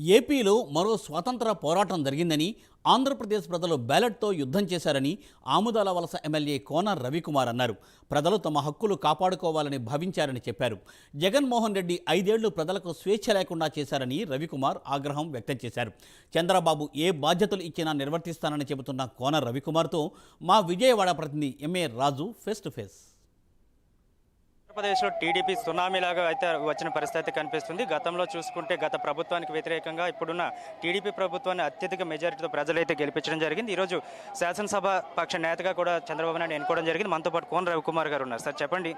ఏపీలో మరో స్వాతంత్ర పోరాటం జరిగిందని ఆంధ్రప్రదేశ్ ప్రజలు బ్యాలెట్తో యుద్ధం చేశారని ఆముదాల వలస ఎమ్మెల్యే కోన రవికుమార్ అన్నారు. ప్రజలు తమ హక్కులు కాపాడుకోవాలని భావించారని చెప్పారు. జగన్మోహన్ రెడ్డి ఐదేళ్ళు ప్రజలకు స్వేచ్ఛ లేకుండా చేశారని రవికుమార్ ఆగ్రహం వ్యక్తం చేశారు. చంద్రబాబు ఏ బాధ్యతలు ఇచ్చినా నిర్వర్తిస్తానని చెబుతున్న కోన రవికుమార్తో మా విజయవాడ ప్రతినిధి M A Raju face to face ఆంధ్రప్రదేశ్లో టీడీపీ సునామీలాగా అయితే వచ్చిన పరిస్థితి కనిపిస్తుంది. గతంలో చూసుకుంటే గత ప్రభుత్వానికి వ్యతిరేకంగా ఇప్పుడున్న టీడీపీ ప్రభుత్వాన్ని అత్యధిక మెజారిటీతో ప్రజలైతే గెలిపించడం జరిగింది. ఈరోజు శాసనసభ పక్ష నేతగా కూడా చంద్రబాబు నాయుడు ఎన్నుకోవడం జరిగింది. మనతో పాటు కోన రవికుమార్ గారు ఉన్నారు. సార్ చెప్పండి.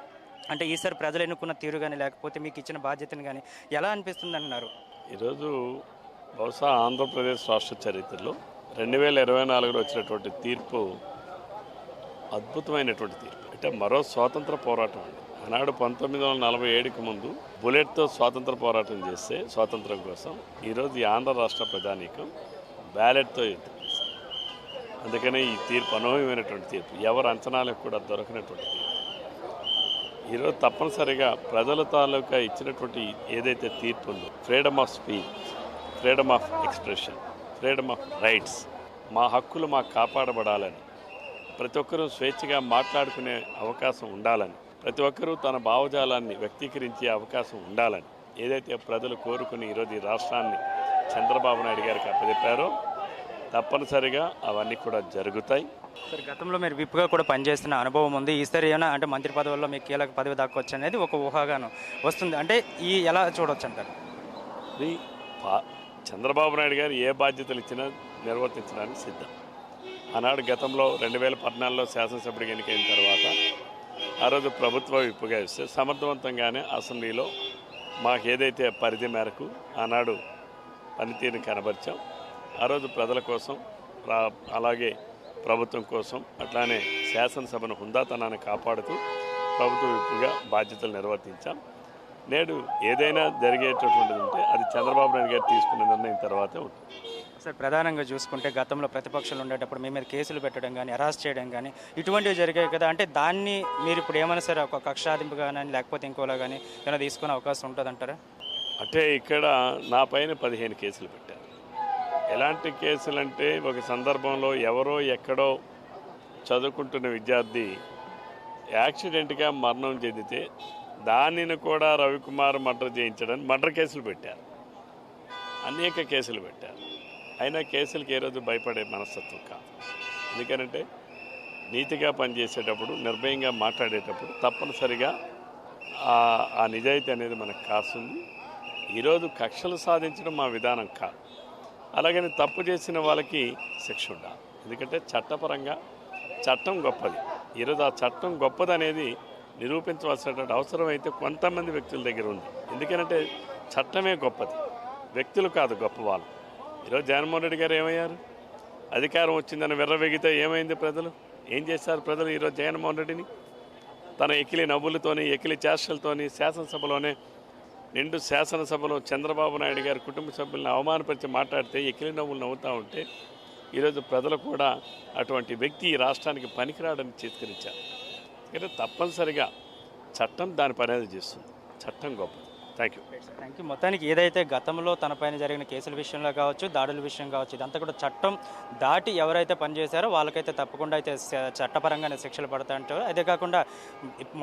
అంటే ఈసారి ప్రజలు ఎన్నుకున్న తీరు కానీ లేకపోతే మీకు ఇచ్చిన బాధ్యతను కానీ ఎలా అనిపిస్తుంది అంటున్నారు ఈరోజు బహుశా ఆంధ్రప్రదేశ్ రాష్ట్ర చరిత్రలో రెండు వేల ఇరవై నాలుగులో వచ్చినటువంటి తీర్పు అద్భుతమైనటువంటి తీర్పు. అంటే మరో స్వాతంత్ర పోరాటం అండి. ఆనాడు పంతొమ్మిది వందల నలభై ఏడుకి ముందు బుల్లెట్తో స్వాతంత్ర పోరాటం చేస్తే స్వాతంత్రం కోసం ఈరోజు ఈ ఆంధ్ర రాష్ట్ర ప్రజానీకం బ్యాలెట్తో యుద్ధం అందుకనే ఈ తీర్పు అనూహ్యమైనటువంటి తీర్పు. ఎవరు అంచనాలకు కూడా దొరకనటువంటి తీర్పు. ఈరోజు తప్పనిసరిగా ప్రజల తాలూకా ఇచ్చినటువంటి ఏదైతే తీర్పు ఉందో freedom of speech freedom of expression freedom of rights మా హక్కులు మాకు కాపాడబడాలని ప్రతి ఒక్కరూ స్వేచ్ఛగా మాట్లాడుకునే అవకాశం ఉండాలని ప్రతి ఒక్కరూ తన భావజాలాన్ని వ్యక్తీకరించే అవకాశం ఉండాలని ఏదైతే ప్రజలు కోరుకుని ఈరోజు ఈ రాష్ట్రాన్ని చంద్రబాబు నాయుడు గారికి అప్పచెప్పారో తప్పనిసరిగా అవన్నీ కూడా జరుగుతాయి. సార్ గతంలో మీరు విప్గా కూడా పనిచేస్తున్న అనుభవం ఉంది. ఈసారి ఏమైనా అంటే మంత్రి పదవుల్లో మీకు కీలక పదవి దక్కొచ్చు అనేది ఒక ఊహాగానం వస్తుంది. అంటే ఈ ఎలా చూడొచ్చు అంటారు? చంద్రబాబు నాయుడు గారు ఏ బాధ్యతలు ఇచ్చినా నిర్వర్తించడానికి సిద్ధం. ఆనాడు గతంలో రెండు వేల పద్నాలుగులో శాసనసభ్యుడికి ఎన్నికైన తర్వాత ఆ రోజు ప్రభుత్వం విప్పుగా ఇస్తే సమర్థవంతంగానే అసెంబ్లీలో మాకు ఏదైతే పరిధి మేరకు ఆనాడు పనితీరుని కనబరిచాం ఆ రోజు ప్రజల కోసం అలాగే ప్రభుత్వం కోసం అట్లానే శాసనసభను హుందాతనాన్ని కాపాడుతూ ప్రభుత్వ విప్పుగా బాధ్యతలు నిర్వర్తించాం. నేడు ఏదైనా జరిగేటటువంటిది ఉంటే అది చంద్రబాబు నాయుడు గారు తీసుకున్న నిర్ణయం తర్వాతే ఉంటుంది. సార్ ప్రధానంగా చూసుకుంటే గతంలో ప్రతిపక్షాలు ఉండేటప్పుడు మీ మీద కేసులు పెట్టడం కానీ అరెస్ట్ చేయడం కానీ ఇటువంటివి జరిగాయి కదా. అంటే దాన్ని మీరు ఇప్పుడు ఏమైనా సరే ఒక కక్షాదింపు కానీ లేకపోతే ఇంకోలా కానీ ఏమైనా తీసుకునే అవకాశం ఉంటుందంటారా? అంటే ఇక్కడ నా పైన పదిహేను కేసులు పెట్టారు. ఎలాంటి కేసులు అంటే ఒక సందర్భంలో ఎవరో ఎక్కడో చదువుకుంటున్న విద్యార్థి యాక్సిడెంట్గా మరణం చెందితే దానిని కూడా రవికుమార్ మర్డర్ చేయించడానికి మర్డర్ కేసులు పెట్టారు. అనేక కేసులు పెట్టారు. అయినా కేసులకి ఏ రోజు భయపడే మనస్తత్వం కాదు. ఎందుకనంటే నీతిగా పనిచేసేటప్పుడు నిర్భయంగా మాట్లాడేటప్పుడు తప్పనిసరిగా ఆ- నిజాయితీ అనేది మనకు కాస్తుంది. ఈరోజు కక్షలు సాధించడం మా విధానం కాదు. అలాగని తప్పు చేసిన వాళ్ళకి శిక్ష ఉండాలి. ఎందుకంటే చట్టపరంగా చట్టం గొప్పది. ఈరోజు ఆ చట్టం గొప్పదనేది నిరూపించవలసినటువంటి అవసరం అయితే కొంతమంది వ్యక్తుల దగ్గర ఉంది. ఎందుకంటే చట్టమే గొప్పది. వ్యక్తులు కాదు గొప్పవాళ్ళు. ఈరోజు జగన్మోహన్ రెడ్డి గారు ఏమయ్యారు? అధికారం వచ్చిందని విర్రవెగితే ఏమైంది ప్రజలు? ఏం చేశారు ప్రజలు ఈరోజు జగన్మోహన్ రెడ్డిని? తన ఎకిలి నవ్వులతోని ఎకిలి చేష్టలతోని శాసనసభలోనే నిండు శాసనసభలో చంద్రబాబు నాయుడు గారి కుటుంబ సభ్యులను అవమానపరిచి మాట్లాడితే ఎకిలి నవ్వులు నవ్వుతూ ఉంటే ఈరోజు ప్రజలు కూడా అటువంటి వ్యక్తి ఈ రాష్ట్రానికి పనికిరాడని చిత్కరించారు. ఎందుకంటే తప్పనిసరిగా చట్టం దాని పని చేస్తుంది. చట్టం గొప్పది. థ్యాంక్ యూ థ్యాంక్ యూ మొత్తానికి ఏదైతే గతంలో తనపైన జరిగిన కేసుల విషయంలో కావచ్చు దాడుల విషయం కావచ్చు ఇదంతా కూడా చట్టం దాటి ఎవరైతే పనిచేశారో వాళ్ళకైతే తప్పకుండా అయితే చట్టపరంగానే శిక్షలు పడతాయంటారు అదే కాకుండా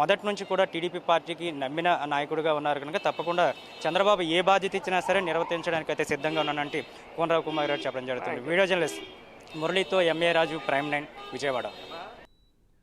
మొదటి నుంచి కూడా టీడీపీ పార్టీకి నమ్మిన నాయకుడిగా ఉన్నారు కనుక తప్పకుండా చంద్రబాబు ఏ బాధ్యత ఇచ్చినా సరే నిర్వర్తించడానికి అయితే సిద్ధంగా ఉన్నానంటే కోనరావు కుమార్ గారు చెప్పడం జరుగుతుంది. Video journalist మురళితో M A Raju prime nine Vijayawada.